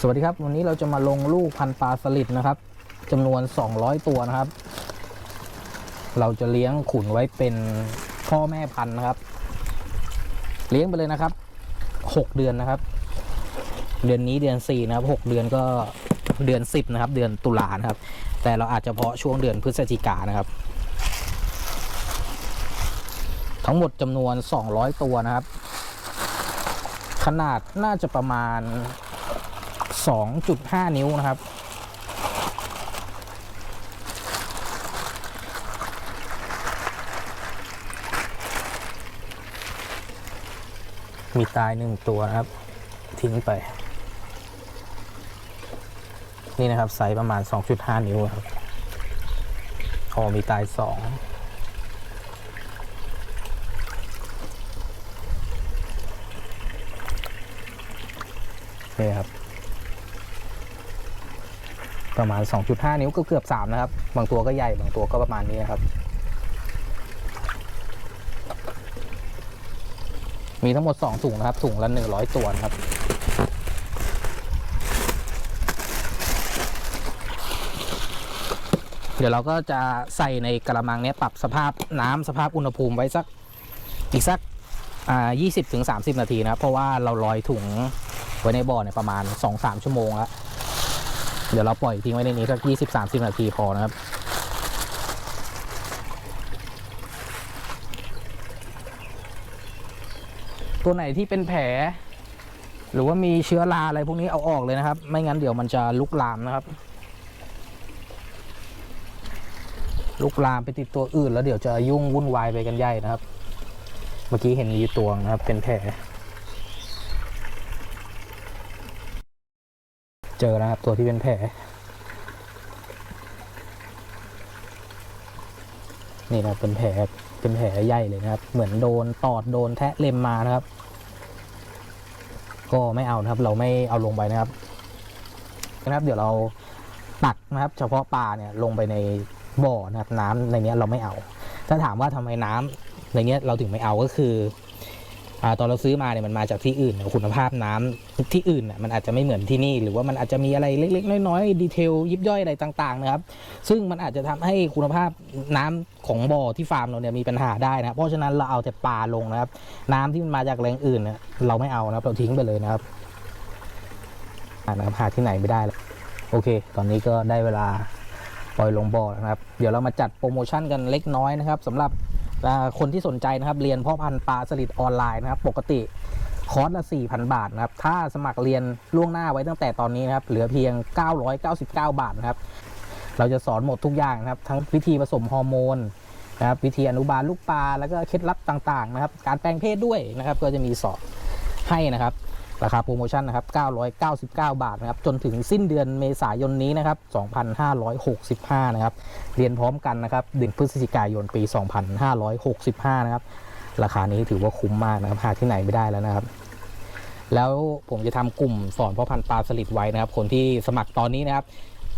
สวัสดีครับ วันนี้เราจะมาลงลูกพันปลาสลิดนะครับจำนวน 200 ตัวนะครับ เราจะเลี้ยงขุนไว้เป็นพ่อแม่พันธุ์นะครับ เลี้ยงไปเลยนะครับ 6 เดือนนะครับ เดือนนี้เดือน 4 นะครับ 6 เดือนก็เดือน 10 นะครับ เดือนตุลานะครับ แต่เราอาจจะเพาะช่วงเดือนพฤศจิกายนนะครับ ทั้งหมดจำนวน 200 ตัวนะครับ ขนาดน่าจะประมาณ 2.5 นิ้วนะครับ มีตายหนึ่งตัวนะครับ ทิ้งไป นี่นะครับไซส์ประมาณ 2.5 นิ้วครับอ๋อมีตายสอง นี่ครับ ประมาณ 2.5 นิ้วก็เกือบ3นะครับ บางตัวก็ใหญ่ บางตัวก็ประมาณนี้นะครับ มีทั้งหมด 2 ถุงนะครับ ถุงละ 100 ตัวนะครับเดี๋ยวเราก็จะใส่ในกระมังเนี้ยปรับสภาพน้ำสภาพอุณหภูมิไว้สักอีกสักอ่า20ถึง30นาทีนะครับเพราะว่าเราลอยถุง ไว้ในบ่อเนี่ยประมาณ 2-3 ชั่วโมงแล้ว เดี๋ยวเราปล่อยทิ้งไว้ในนี้สักยี่สิบสามสิบนาทีพอนะครับตัวไหนที่เป็นแผล หรือว่ามีเชื้อราอะไรพวกนี้เอาออกเลยนะครับ ไม่งั้นเดี๋ยวมันจะลุกลามนะครับ ลุกลามไปติดตัวอื่น แล้วเดี๋ยวจะยุ่งวุ่นวายไปกันใหญ่นะครับ เมื่อกี้เห็นมีตัวนะครับเป็นแผล เจอนะครับตัวที่เป็นแผลนี่นะครับเป็นแผลเป็นแผลใหญ่เลยนะครับ เหมือนโดนตอดโดนแทะเล็มมานะครับ ก็ไม่เอานะครับ เราไม่เอาลงไปนะครับนะครับ เดี๋ยวเราตักนะครับ เฉพาะปลาเนี่ยลงไปในบ่อนะครับ น้ำในนี้เราไม่เอา ถ้าถามว่าทำไมน้ำในนี้เราถึงไม่เอาก็คือ ตอนเราซื้อมาเนี่ยมันมาจากที่อื่นคุณภาพน้ำที่อื่นน่ะมันอาจจะไม่เหมือนที่นี่ หรือว่ามันอาจจะมีอะไรเล็ก ๆ น้อยๆดีเทลยิบย่อยอะไรต่างๆนะครับซึ่งมันอาจจะทำให้คุณภาพน้ำของบ่อที่ฟาร์มเราเนี่ยมีปัญหาได้นะครับเพราะฉะนั้นเราเอาแต่ปลาลงนะครับ น้ำที่มันมาจากแหล่งอื่นเนี่ยเราไม่เอานะครับเราทิ้งไปเลยนะครับนะครับหาที่ไหนไม่ได้แล้วโอเค ตอนนี้ก็ได้เวลาปล่อยลงบ่อแล้วนะครับ เดี๋ยวเรามาจัดโปรโมชั่นกันเล็กน้อยนะครับสำหรับ คนที่สนใจนะครับเรียนพ่อพันธุ์ปลาสลิดออนไลน์นะครับ ปกติคอร์สละ 4,000 บาทนะครับ ถ้าสมัครเรียนล่วงหน้าไว้ตั้งแต่ตอนนี้นะครับ เหลือเพียง 999 บาทนะครับ เราจะสอนหมดทุกอย่างนะครับ ทั้งวิธีผสมฮอร์โมนนะครับ วิธีอนุบาลลูกปลา แล้วก็เคล็ดลับต่างๆนะครับ การแปลงเพศด้วยนะครับ ก็จะมีสอนให้นะครับ ราคาโปรโมชั่นนะครับ 999 บาทนะครับ จนถึงสิ้นเดือนเมษายนนี้นะครับ 2565 นะครับ เรียนพร้อมกันนะครับเดือนพฤศจิกายนปี 2565 นะครับ ราคานี้ถือว่าคุ้มมากนะครับ หาที่ไหนไม่ได้แล้วนะครับ แล้วผมจะทำกลุ่มสอนพ่อพันธุ์ปลาสลิดไว้นะครับ คนที่สมัครตอนนี้นะครับ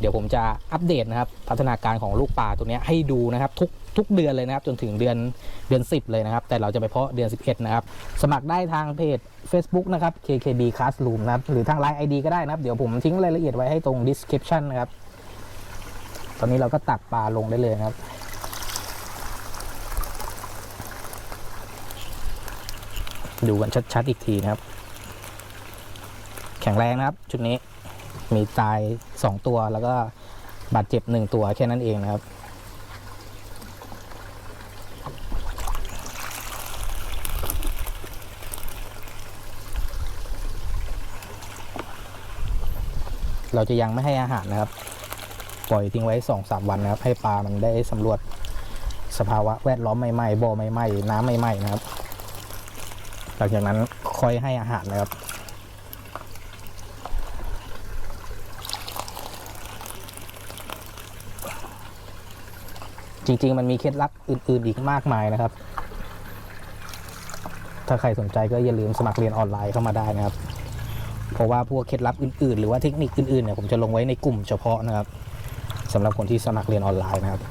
เดี๋ยวผมจะอัปเดตนะครับ พัฒนาการของลูกปลาตัวนี้ให้ดูนะครับ ทุกทุกเดือนเลยนะครับ จนถึงเดือนเดือน 10 เลยนะครับ แต่เราจะไปเพาะเดือน 11 นะครับ สมัครได้ทางเพจ Facebook นะครับ KKB Classroom นะครับ หรือทาง Line ID ก็ได้นะครับ เดี๋ยวผมทิ้งรายละเอียดไว้ให้ตรง description นะครับ ตอนนี้เราก็ตักปลาลงได้เลยนะครับดูกันชัดๆอีกทีนะครับ แข็งแรงนะครับ ชุดนี้ มีตาย 2 ตัวแล้วก็บาดเจ็บ 1 ตัวแค่นั้นเองนะครับ เราจะยังไม่ให้อาหารนะครับ ปล่อยทิ้งไว้สองสามวันนะครับ ให้ปลามันได้สำรวจสภาวะแวดล้อมใหม่ๆบ่อใหม่ๆน้ำใหม่ๆนะครับ หลังจากนั้นค่อยให้อาหารนะครับ จริง ๆ มันมีเคล็ดลับอื่น ๆ อีกมากมายนะครับ ถ้าใครสนใจก็อย่าลืมสมัครเรียนออนไลน์เข้ามาได้นะครับ เพราะว่าพวกเคล็ดลับอื่น ๆ หรือว่าเทคนิคอื่น ๆ เนี่ยผมจะลงไว้ในกลุ่มเฉพาะนะครับสำหรับคนที่สมัครเรียนออนไลน์นะครับ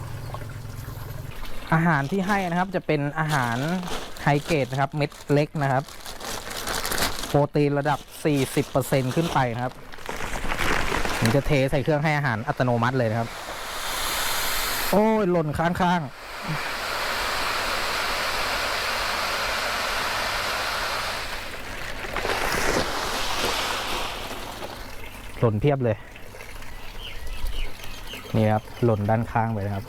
อาหารที่ให้นะครับจะเป็นอาหารไฮเกรดนะครับ เม็ดเล็กนะครับ โปรตีนระดับ 40%ขึ้นไปนะครับผมจะเทใส่เครื่องให้อาหารอัตโนมัติเลยนะครับ โอ้ย หล่นข้างๆหล่นเพียบเลย นี่ครับ หล่นด้านข้างไปนะครับ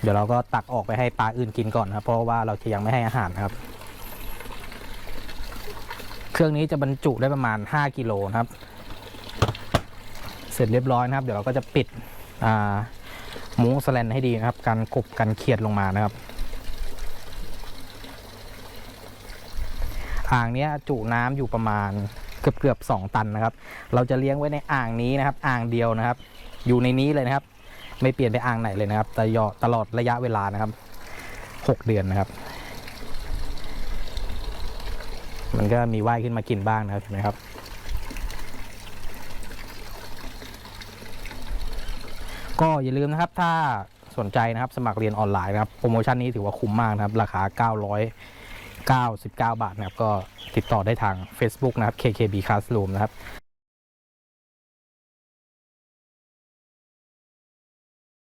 เดี๋ยวเราก็ตักออกไปให้ปลาอื่นกินก่อนนะครับ เพราะว่าเราจะยังไม่ให้อาหารครับ เครื่องนี้จะบรรจุได้ประมาณ 5กิโลครับ ร็จเรียบร้อยนะครับ เดี๋ยวเราก็จะปิดอ่ามุ้งสแลนให้ดีนะครับ การกบกันเครียดลงมานะครับ อ่างนี้จุน้ำอยู่ประมาณเกือบเกือบสองตันนะครับ เราจะเลี้ยงไว้ในอ่างนี้นะครับ อ่างเดียวนะครับ อยู่ในนี้เลยนะครับ ไม่เปลี่ยนไปอ่างไหนเลยนะครับตลอดตลอดระยะเวลานะครับหกเดือนนะครับ มันก็มีว่ายขึ้นมากินบ้างนะครับเห็นไหมครับ ก็อย่าลืมนะครับถ้าสนใจนะครับสมัครเรียนออนไลน์นะครับโปรโมชั่นนี้ถือว่าคุ้มมากนะครับ ราคา 999 บาทนะครับ ก็ติดต่อได้ทาง Facebook นะครับ KKB Classroom นะครับ